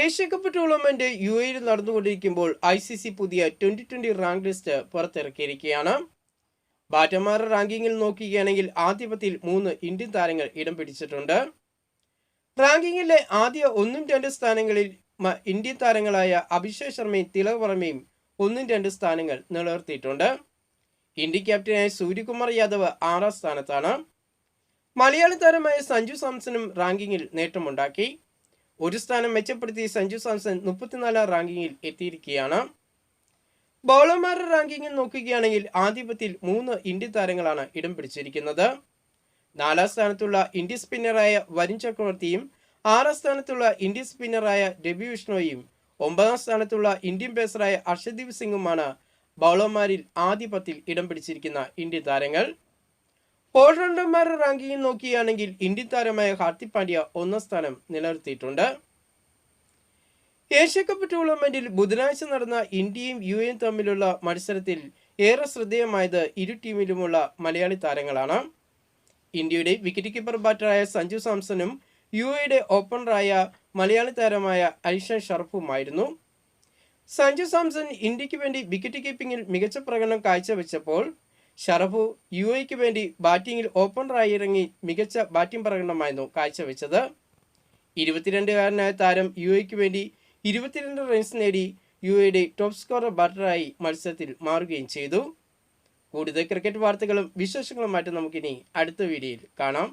Asia cup tournament U എയിൽ നടന്നുകൊണ്ടിരിക്കുമ്പോൾ I C C പുതിയ ട്വന്റി ട്വന്റി റാങ്ക് ലിസ്റ്റ് പുറത്തിറക്കിയിരിക്കുകയാണ്. ബാറ്റന്മാരുടെ റാങ്കിങ്ങിൽ നോക്കുകയാണെങ്കിൽ ആദ്യ പത്തിൽ മൂന്ന് ഇന്ത്യൻ താരങ്ങൾ ഇടം പിടിച്ചിട്ടുണ്ട്. റാങ്കിങ്ങിലെ ആദ്യ ഒന്നും രണ്ട് സ്ഥാനങ്ങളിൽ ഇന്ത്യൻ താരങ്ങളായ അഭിഷേക് ശർമ്മയും തിലക് വർമ്മയും ഒന്നും രണ്ട് സ്ഥാനങ്ങൾ നിലനിർത്തിയിട്ടുണ്ട്. ഇന്ത്യൻ ക്യാപ്റ്റനായ സൂര്യകുമാർ യാദവ് ആറാം സ്ഥാനത്താണ്. മലയാളി താരമായ സഞ്ജു സാംസണും റാങ്കിങ്ങിൽ നേട്ടമുണ്ടാക്കി. ഒരു സ്ഥാനം മെച്ചപ്പെടുത്തി സഞ്ജു സാംസൺ മുപ്പത്തിനാലാം റാങ്കിങ്ങിൽ എത്തിയിരിക്കുകയാണ്. ബൗളർമാരുടെ റാങ്കിങ്ങിൽ നോക്കുകയാണെങ്കിൽ ആധിപത്യത്തിൽ മൂന്ന് ഇന്ത്യൻ താരങ്ങളാണ് ഇടം പിടിച്ചിരിക്കുന്നത്. നാലാം സ്ഥാനത്തുള്ള ഇന്ത്യൻ സ്പിന്നറായ വരുൺ ചക്രവർത്തിയും ആറാം സ്ഥാനത്തുള്ള ഇന്ത്യൻ സ്പിന്നറായ രവി വിഷ്ണോയും ഒമ്പതാം സ്ഥാനത്തുള്ള ഇന്ത്യൻ പേസറായ അർഷദീപ് സിംഗുമാണ് ബൗളർമാരിൽ ആധിപത്യത്തിൽ ഇടം പിടിച്ചിരിക്കുന്ന ഇന്ത്യൻ താരങ്ങൾ. ഓൾറൗണ്ടർമാരുടെ റാങ്കിങ്ങിൽ നോക്കുകയാണെങ്കിൽ ഇന്ത്യൻ താരമായ ഹാർദിക് പാണ്ഡ്യ ഒന്നാം സ്ഥാനം നിലനിർത്തിയിട്ടുണ്ട്. ഏഷ്യ കപ്പ് ടൂർണമെന്റിൽ ബുധനാഴ്ച നടന്ന ഇന്ത്യയും യു എയും തമ്മിലുള്ള മത്സരത്തിൽ ഏറെ ശ്രദ്ധേയമായത് ഇരു ടീമിലുമുള്ള മലയാളി താരങ്ങളാണ്. ഇന്ത്യയുടെ വിക്കറ്റ് കീപ്പർ ബാറ്ററായ സഞ്ജു സാംസണും യു എയുടെ ഓപ്പണറായ മലയാളി താരമായ അലിഷൻ ഷറഫുമായിരുന്നു. സഞ്ജു സാംസൺ ഇന്ത്യയ്ക്ക് വേണ്ടി വിക്കറ്റ് കീപ്പിംഗിൽ മികച്ച പ്രകടനം കാഴ്ചവെച്ചപ്പോൾ ഷറഫു യു എക്ക് വേണ്ടി ബാറ്റിംഗിൽ ഓപ്പണറായി ഇറങ്ങി മികച്ച ബാറ്റിംഗ് പ്രകടനമായിരുന്നു കാഴ്ചവെച്ചത്. ഇരുപത്തിരണ്ടുകാരനായ താരം യു എക്ക് വേണ്ടി ഇരുപത്തിരണ്ട് റൺസ് നേടി യു എയുടെ ടോപ്പ് സ്കോറർ ബാറ്ററായി മത്സരത്തിൽ മാറുകയും ചെയ്തു. കൂടുതൽ ക്രിക്കറ്റ് വാർത്തകളും വിശേഷങ്ങളും വിശേഷങ്ങളുമായിട്ട് നമുക്കിനി അടുത്ത വീഡിയോയിൽ കാണാം.